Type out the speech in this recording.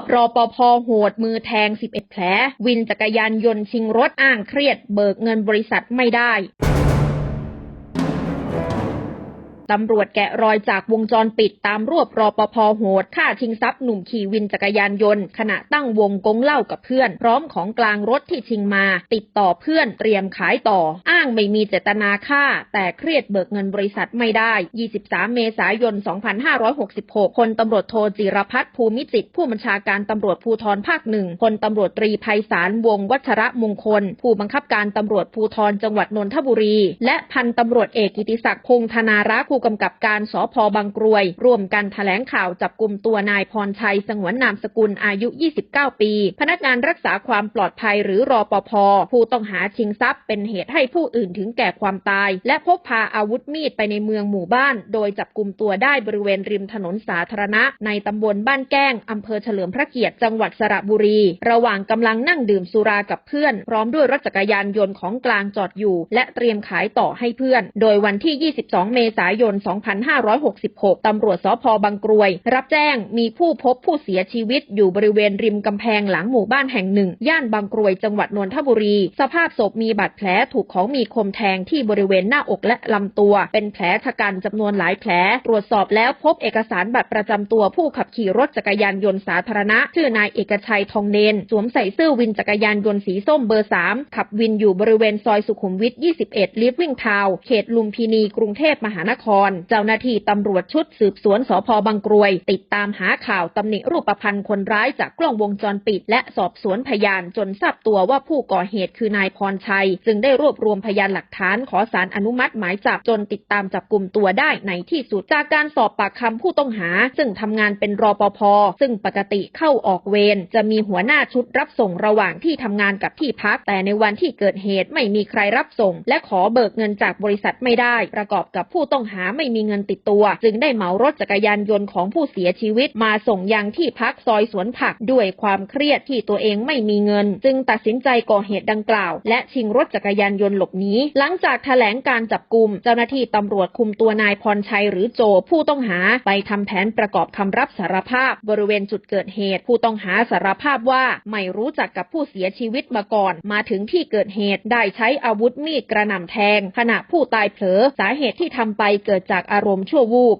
บรอปภโหดมือแทง 11 แผล วินจักรยานยนต์ชิงรถอ้างเครียด เบิกเงินบริษัทไม่ได้ ตำรวจแกะรอยจากวงจรปิดตามรวบรอปภโหดฆ่าชิงทรัพย์หนุ่มขี่วินจักรยานยนต์ ขณะตั้งวงกงเหล้ากับเพื่อน พร้อมของกลางรถที่ชิงมา ติดต่อเพื่อนเตรียมขายต่อ อ้างไม่มีเจตนาฆ่า แต่เครียดเบิกเงินบริษัทไม่ได้ 23 เมษายน 2566 คนตำรวจโทจิรพัฒน์ภูมิจิต ผู้บัญชาการตำรวจภูธรภาคหนึ่งพลตำรวจตรีไพศาลวงวัชระมงคล ผู้บังคับการตำรวจภูธรจังหวัดนนทบุรี และพันตำรวจเอกกิติศักดิ์พงธนารักษ์ผู้กำกับการสพบางกรวย ร่วมกันแถลงข่าวจับกลุ่มตัวนายพรชัยสงวนนามสกุลอายุ 29 ปี พนักงานรักษาความปลอดภัยหรือรอปภผู้ต้องหาชิงทรัพย์ เป็นเหตุให้ผู้อื่นถึงแก่ความตาย และพกพาอาวุธมีดไปในเมืองหมู่บ้าน โดยจับกลุ่มตัวได้บริเวณริมถนนสาธารณะ ในตำบลบ้านแก้งอำเภอเฉลิมพระเกียรติจังหวัดสระบุรี ระหว่างกำลังนั่งดื่มสุรากับเพื่อน พร้อมด้วยรถจักรยานยนต์ของกลางจอดอยู่ และเตรียมขายต่อให้เพื่อน โดยวันที่ 22 เมษายนน 2566 ตำรวจสพบางกรวย รับแจ้งมีผู้พบผู้เสียชีวิตอยู่บริเวณริมกำแพงหลังหมู่บ้านแห่งหนึ่ง ย่านบางกรวยจังหวัดนนทบุรี สภาพศพมีบาดแผลถูกของมีคมแทงที่บริเวณหน้าอกและลำตัว เป็นแผลชะกันจำนวนหลายแผล ตรวจสอบแล้วพบเอกสารบัตรประจำตัวผู้ขับขี่รถจักรยานยนต์สาธารณะ ชื่อนายเอกชัยทองเนน สวมใส่เสื้อวินจักรยานยนต์สีส้มเบอร์ 3 ขับวินอยู่บริเวณซอยสุขุมวิท 21 ลิฟวิ่งทาว เขตลุมพินี กรุงเทพมหานครเจ้าหน้าที่ตำรวจชุดสืบสวนสพบางกรวย ติดตามหาข่าวตำหนิรูปพรรณคนร้ายจากกล้องวงจรปิด และสอบสวนพยานจนทราบตัวว่าผู้ก่อเหตุคือนายพรชัย จึงได้รวบรวมพยานหลักฐานขอสารอนุมัติหมายจับจนติดตามจับกลุ่มตัวได้ในที่สุดจากการสอบปากคำผู้ต้องหา ซึ่งทำงานเป็นรอปภซึ่งปกติเข้าออกเวรจะมีหัวหน้าชุดรับส่งระหว่างที่ทำงานกับที่พัก แต่ในวันที่เกิดเหตุไม่มีใครรับส่ง และขอเบิกเงินจากบริษัทไม่ได้ ประกอบกับผู้ต้องหาไม่มีเงินติดตัว จึงได้เหมารถจักรยานยนต์ของผู้เสียชีวิตมาส่งยังที่พักซอยสวนผักด้วยความเครียดที่ตัวเองไม่มีเงิน จึงตัดสินใจก่อเหตุดังกล่าว และชิงรถจักรยานยนต์หลบหนีหลังจากแถลงการจับกลุ่มเจ้าหน้าที่ตำรวจคุมตัวนายพรชัยหรือโจผู้ต้องหาไปทำแผนประกอบคำรับสารภาพ บริเวณจุดเกิดเหตุ ผู้ต้องหาสารภาพว่าไม่รู้จักกับผู้เสียชีวิตมาก่อน มาถึงที่เกิดเหตุได้ใช้อาวุธมีดกระหน่ำแทง ขณะผู้ตายเผลอสาเหตุที่ทำไปเกิดจากอารมณ์ชั่ววูบ